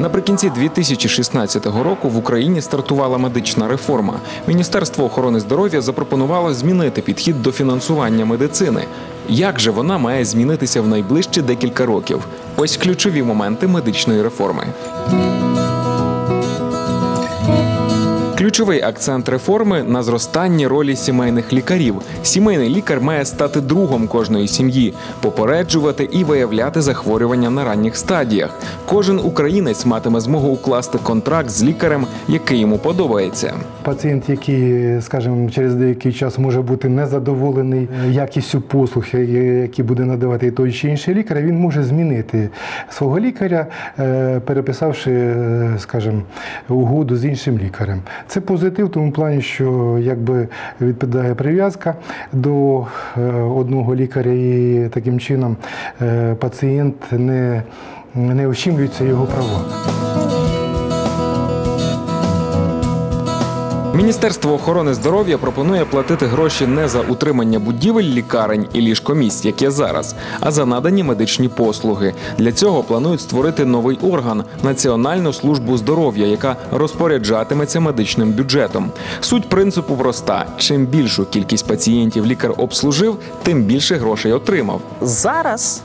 Наприкінці 2016 року в Україні стартувала медична реформа. Міністерство охорони здоров'я запропонувало змінити підхід до фінансування медицини. Як же вона має змінитися в найближчі декілька років? Ось ключові моменти медичної реформи. Ключовий акцент реформи на зростанні ролі сімейних лікарів. Сімейний лікар має стати другом кожної сім'ї, попереджувати і виявляти захворювання на ранніх стадіях. Кожен українець матиме змогу укласти контракт з лікарем, який йому подобається. Пацієнт, який, скажімо, через деякий час може бути незадоволений якістю послуг, які буде надавати той чи інший лікар, він може змінити свого лікаря, е, переписавши, е, скажімо, угоду з іншим лікарем. Це позитив в тому плані, що якби відпадає прив'язка до е, одного лікаря, і таким чином е, пацієнт не, не ущемлюються його права. Міністерство охорони здоров'я пропонує платити гроші не за утримання будівель лікарень і ліжкомісць, як є зараз, а за надані медичні послуги. Для цього планують створити новий орган Національну службу здоров'я, яка розпоряджатиметься медичним бюджетом. Суть принципу проста: чим більшу кількість пацієнтів лікар обслужив, тим більше грошей отримав. Зараз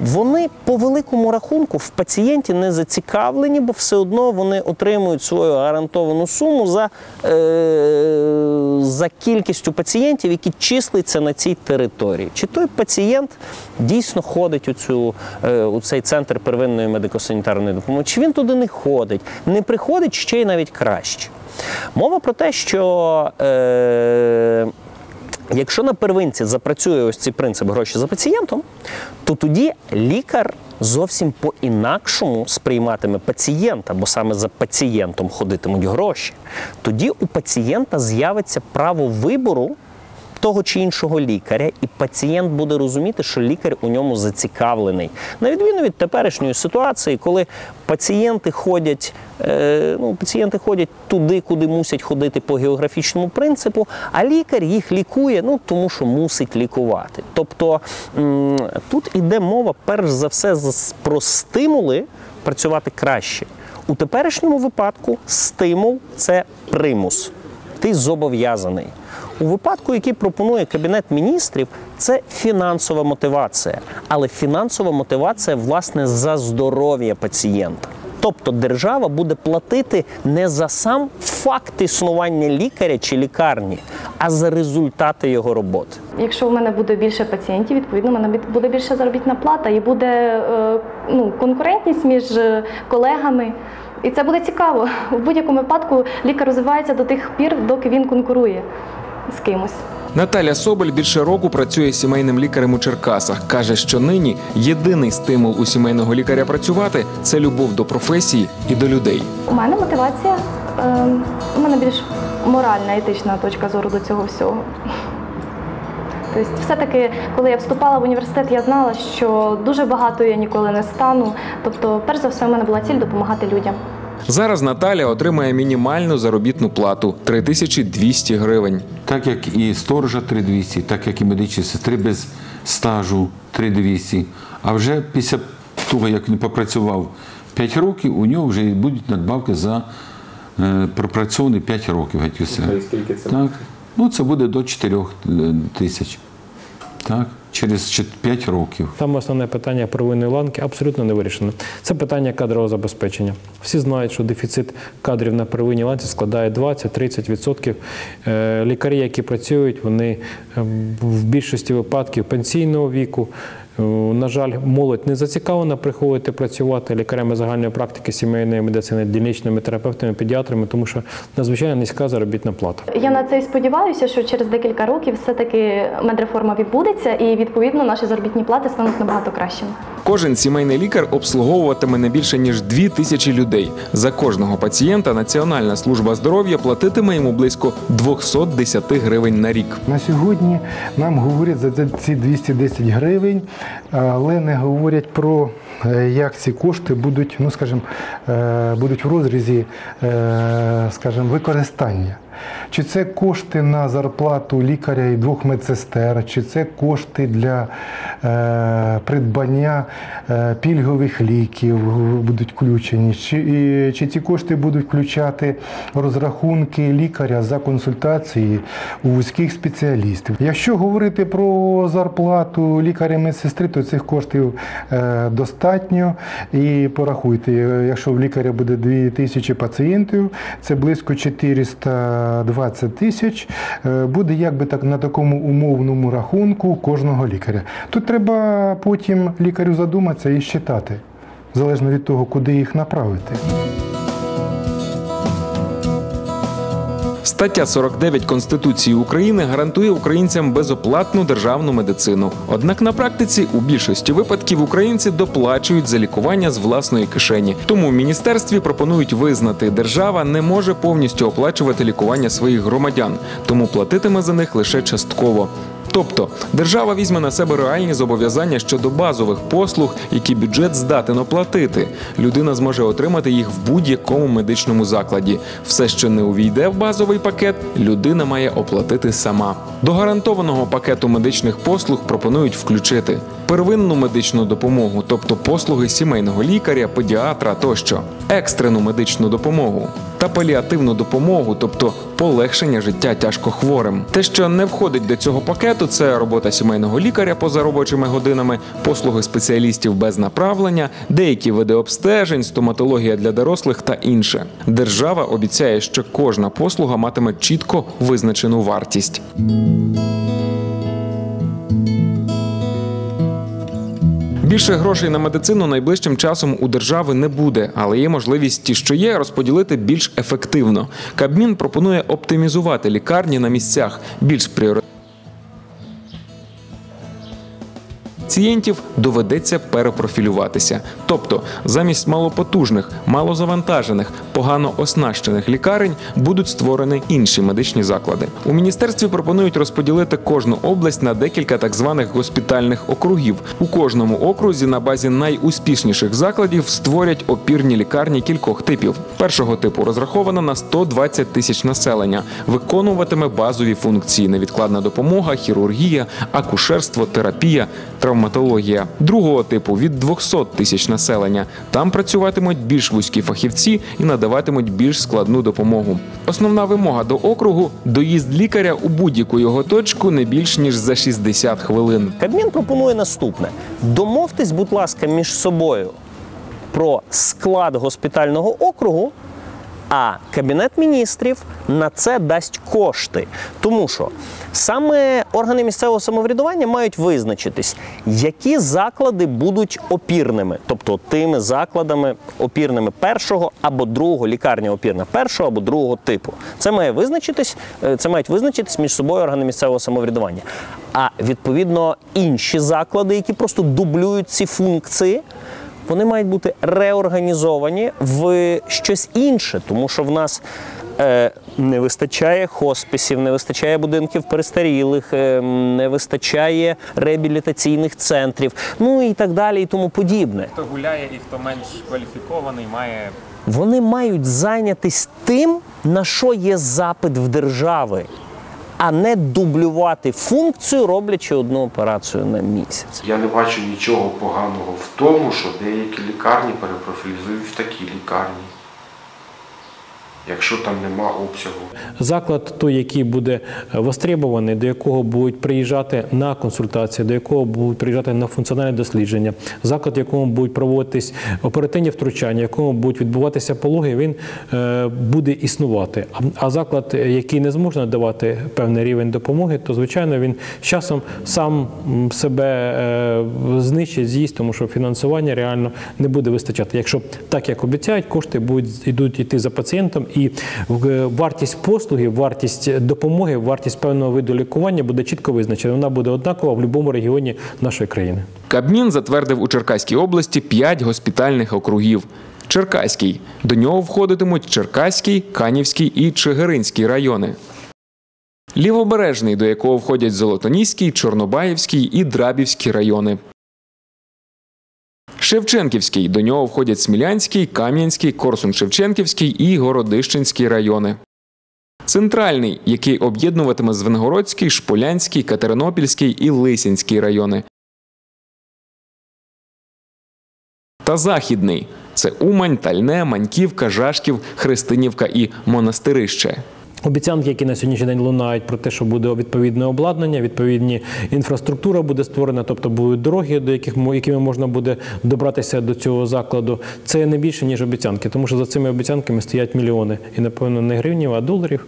вони по великому рахунку в пацієнті не зацікавлені, бо все одно вони отримують свою гарантовану суму за, е, за кількістю пацієнтів, які числиться на цій території. Чи той пацієнт дійсно ходить у, цю, е, у цей центр первинної медико-санітарної допомоги, чи він туди не ходить, не приходить ще й навіть краще. Мова про те, що. Е, Якщо на первинці запрацює ось цей принцип гроші за пацієнтом, то тоді лікар зовсім по-інакшому сприйматиме пацієнта, бо саме за пацієнтом ходитимуть гроші. Тоді у пацієнта з'явиться право вибору того чи іншого лікаря, і пацієнт буде розуміти, що лікар у ньому зацікавлений. На відміну від теперішньої ситуації, коли пацієнти ходять, е, ну, пацієнти ходять туди, куди мусять ходити по географічному принципу, а лікар їх лікує, ну тому що мусить лікувати. Тобто тут іде мова перш за все про стимули працювати краще. У теперішньому випадку стимул це примус. Ти зобов'язаний. У випадку, який пропонує Кабінет міністрів, це фінансова мотивація. Але фінансова мотивація, власне, за здоров'я пацієнта. Тобто держава буде платити не за сам факт існування лікаря чи лікарні, а за результати його роботи. Якщо в мене буде більше пацієнтів, відповідно, в мене буде більша заробітна плата і буде е, ну, конкурентність між е, колегами. І це буде цікаво. В будь-якому випадку лікар розвивається до тих пір, доки він конкурує з кимось. Наталя Соболь більше року працює сімейним лікарем у Черкасах. каже, що нині єдиний стимул у сімейного лікаря працювати це любов до професії і до людей. У мене мотивація, е, у мене більш моральна, етична точка зору до цього всього. Тобто, все-таки, коли я вступала в університет, я знала, що дуже багато я ніколи не стану. Тобто, перш за все, в мене була ціль допомагати людям. Зараз Наталя отримає мінімальну заробітну плату 3200 гривень. Так як і сторожа 3200, так як і медичні сестри без стажу 3200. А вже після того, як він попрацював 5 років, у нього вже будуть надбавки за е, пропрацьовані 5 років. геть усе. Так. Ну, це буде до 4 тисяч. Так, через 5 років. Там основне питання первинної ланки абсолютно не вирішено. Це питання кадрового забезпечення. Всі знають, що дефіцит кадрів на первинній ланці складає 20-30%. Е, Лікарі, які працюють, вони е, в більшості випадків пенсійного віку. Е, На жаль, молодь не зацікавлена приходити працювати лікарями загальної практики сімейної медицини, дільничними терапевтами, педіатрами, тому що надзвичайно низька заробітна плата. Я на це і сподіваюся, що через декілька років все-таки медреформа відбудеться, і відповідно наші заробітні плати стануть набагато кращими. Кожен сімейний лікар обслуговуватиме не більше ніж 2 тисячі людей. За кожного пацієнта Національна служба здоров'я платитиме йому близько 210 гривень на рік. На сьогодні нам говорять за ці 210 гривень, але не говорять про е, як ці кошти будуть, ну скажімо, е, будуть в розрізі, е, скажімо, використання. Чи це кошти на зарплату лікаря і двох медсестер, чи це кошти для е, придбання е, пільгових ліків будуть включені, чи, і, чи ці кошти будуть включати розрахунки лікаря за консультації у вузьких спеціалістів. Якщо говорити про зарплату лікаря і медсестри, то цих коштів е, достатньо. І порахуйте, якщо в лікаря буде 2 тисячі пацієнтів, це близько 420 тисяч. е, Буде якби так на такому умовному рахунку кожного лікаря. Тут треба потім лікарю задуматися і считати, залежно від того, куди їх направити. Стаття 49 Конституції України гарантує українцям безоплатну державну медицину. Однак на практиці у більшості випадків українці доплачують за лікування з власної кишені. Тому в міністерстві пропонують визнати, держава не може повністю оплачувати лікування своїх громадян, тому платитиме за них лише частково. Тобто держава візьме на себе реальні зобов'язання щодо базових послуг, які бюджет здатен оплатити. Людина зможе отримати їх в будь-якому медичному закладі. Все, що не увійде в базовий пакет, людина має оплатити сама. До гарантованого пакету медичних послуг пропонують включити первинну медичну допомогу, тобто послуги сімейного лікаря, педіатра тощо, екстрену медичну допомогу та паліативну допомогу, тобто полегшення життя тяжкохворим. Те, що не входить до цього пакету, це робота сімейного лікаря поза робочими годинами, послуги спеціалістів без направлення, деякі види обстежень, стоматологія для дорослих та інше. Держава обіцяє, що кожна послуга матиме чітко визначену вартість. Більше грошей на медицину найближчим часом у держави не буде, але є можливість ті, що є, розподілити більш ефективно. Кабмін пропонує оптимізувати лікарні на місцях більш пріоритетно. Пацієнтів доведеться перепрофілюватися. Тобто, замість малопотужних, малозавантажених, погано оснащених лікарень будуть створені інші медичні заклади. У міністерстві пропонують розподілити кожну область на декілька так званих госпітальних округів. У кожному окрузі на базі найуспішніших закладів створять опірні лікарні кількох типів. Першого типу розраховано на 120 тисяч населення, виконуватиме базові функції: невідкладна допомога, хірургія, акушерство, терапія, травматологія. Другого типу від 200 тисяч населення. Там працюватимуть більш вузькі фахівці і надаватимуть більш складну допомогу. Основна вимога до округу доїзд лікаря у будь-яку його точку не більш ніж за 60 хвилин. Кабмін пропонує наступне: домовтесь, будь ласка, між собою про склад госпітального округу. А кабінет міністрів на це дасть кошти, тому що саме органи місцевого самоврядування мають визначитись, які заклади будуть опірними, тобто тими закладами опірними першого або другого лікарня опірна першого або другого типу. Це має визначитись, е, це мають визначитись між собою органи місцевого самоврядування. А відповідно інші заклади, які просто дублюють ці функції вони мають бути реорганізовані в щось інше, тому що в нас е, не вистачає хосписів, не вистачає будинків перестарілих, е, не вистачає реабілітаційних центрів, ну і так далі, і тому подібне. Хто гуляє і хто менш кваліфікований, має Вони мають зайнятись тим, на що є запит в держави, а не дублювати функцію, роблячи одну операцію на місяць. Я не бачу нічого поганого в тому, що деякі лікарні перепрофілізують в такі лікарні. Якщо там нема обсягу. Заклад той, який буде востребований, до якого будуть приїжджати на консультації, до якого будуть приїжджати на функціональне дослідження, заклад, в якому будуть проводитись оперативні втручання, в якому будуть відбуватися пологи, він е, буде існувати. А- заклад, який не зможе надавати певний рівень допомоги, то звичайно він з часом сам себе е, знищить, з'їсть, тому що фінансування реально не буде вистачати. Якщо так як обіцяють, кошти будуть йдуть йти за пацієнтом, і е, вартість послуги, вартість допомоги, вартість певного виду лікування буде чітко визначена. Вона буде однакова в будь-якому регіоні нашої країни. Кабмін затвердив у Черкаській області 5 госпітальних округів. Черкаський. До нього входитимуть Черкаський, Канівський і Чигиринський райони. Лівобережний, до якого входять Золотоніський, Чорнобаївський і Драбівський райони. Шевченківський. До нього входять Смілянський, Кам'янський, Корсун-Шевченківський і Городищенський райони. Центральний, який об'єднуватиме Звенигородський, Шполянський, Катеринопільський і Лисянський райони. Та західний це Умань, Тальне, Маньківка, Жашків, Христинівка і Монастирище. Обіцянки, які на сьогоднішній день лунають про те, що буде відповідне обладнання, відповідні інфраструктура буде створена, тобто будуть дороги, до яких якими можна буде добратися до цього закладу. Це не більше ніж обіцянки, тому що за цими обіцянками стоять мільйони, і напевно не гривнів, а доларів.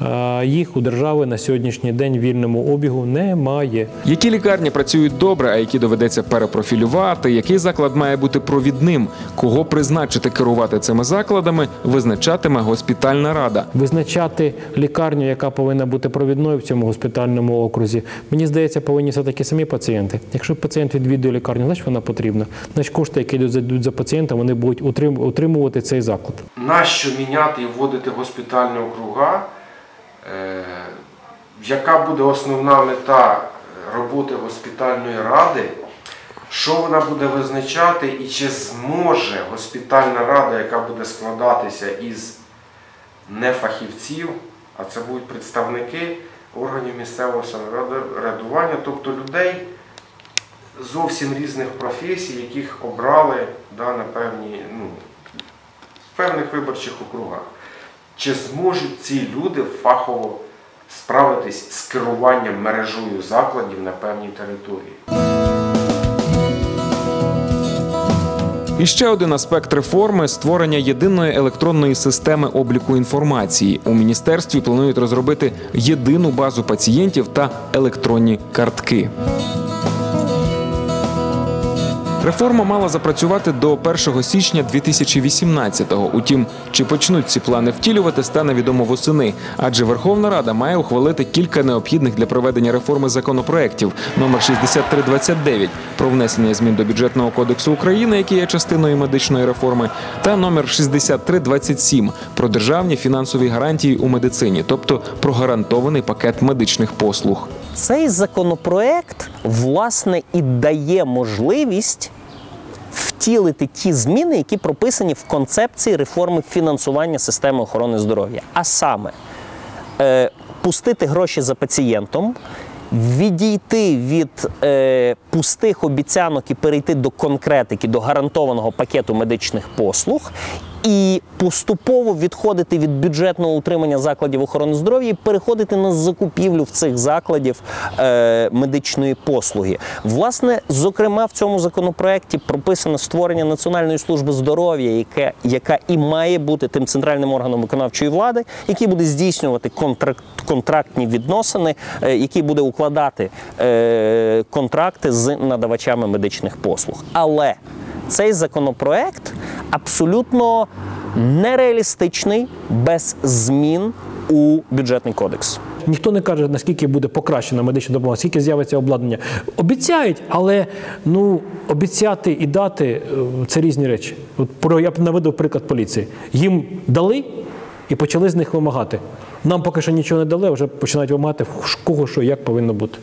А їх у держави на сьогоднішній день вільному обігу немає. Які лікарні працюють добре, а які доведеться перепрофілювати, який заклад має бути провідним, кого призначити керувати цими закладами, визначатиме госпітальна рада. Визначати лікарню, яка повинна бути провідною в цьому госпітальному окрузі, мені здається, повинні все таки самі пацієнти. Якщо пацієнт відвідує лікарню, значить вона потрібна. Значить кошти, які йдуть за- пацієнта, вони будуть утрим- утримувати цей заклад. Нащо міняти і вводити госпітальні округа? Е, Яка буде основна мета роботи госпітальної ради? Що вона буде визначати і чи зможе госпітальна рада, яка буде складатися із нефахівців, а це будуть представники органів місцевого самоврядування, тобто людей зовсім різних професій, яких обрали да, на певні, ну, в певних виборчих округах. Чи зможуть ці люди фахово справитись з керуванням мережою закладів на певній території? І ще один аспект реформи створення єдиної електронної системи обліку інформації. У міністерстві планують розробити єдину базу пацієнтів та електронні картки. Реформа мала запрацювати до 1 січня 2018-го. Утім, чи почнуть ці плани втілювати, стане відомо восени. Адже Верховна Рада має ухвалити кілька необхідних для проведення реформи законопроєктів номер 6329 про внесення змін до бюджетного кодексу України, який є частиною медичної реформи, та номер 6327 про державні фінансові гарантії у медицині, тобто про гарантований пакет медичних послуг. Цей законопроект власне і дає можливість втілити ті зміни, які прописані в концепції реформи фінансування системи охорони здоров'я. А саме е, пустити гроші за пацієнтом, відійти від е, пустих обіцянок і перейти до конкретики, до гарантованого пакету медичних послуг. І поступово відходити від бюджетного утримання закладів охорони здоров'я і переходити на закупівлю в цих закладів е, медичної послуги. Власне, зокрема, в цьому законопроекті прописано створення Національної служби здоров'я, яке, яка і має бути тим центральним органом виконавчої влади, який буде здійснювати контракт, контрактні відносини, е, який буде укладати е, контракти з надавачами медичних послуг. Але цей законопроект абсолютно нереалістичний без змін у бюджетний кодекс. Ніхто не каже, наскільки буде покращена медична допомога, скільки з'явиться обладнання. Обіцяють, але ну обіцяти і дати е, це різні речі. От про я б наведу приклад поліції. Їм дали і почали з них вимагати. Нам поки що нічого не дали, а вже починають вимагати кого що як повинно бути.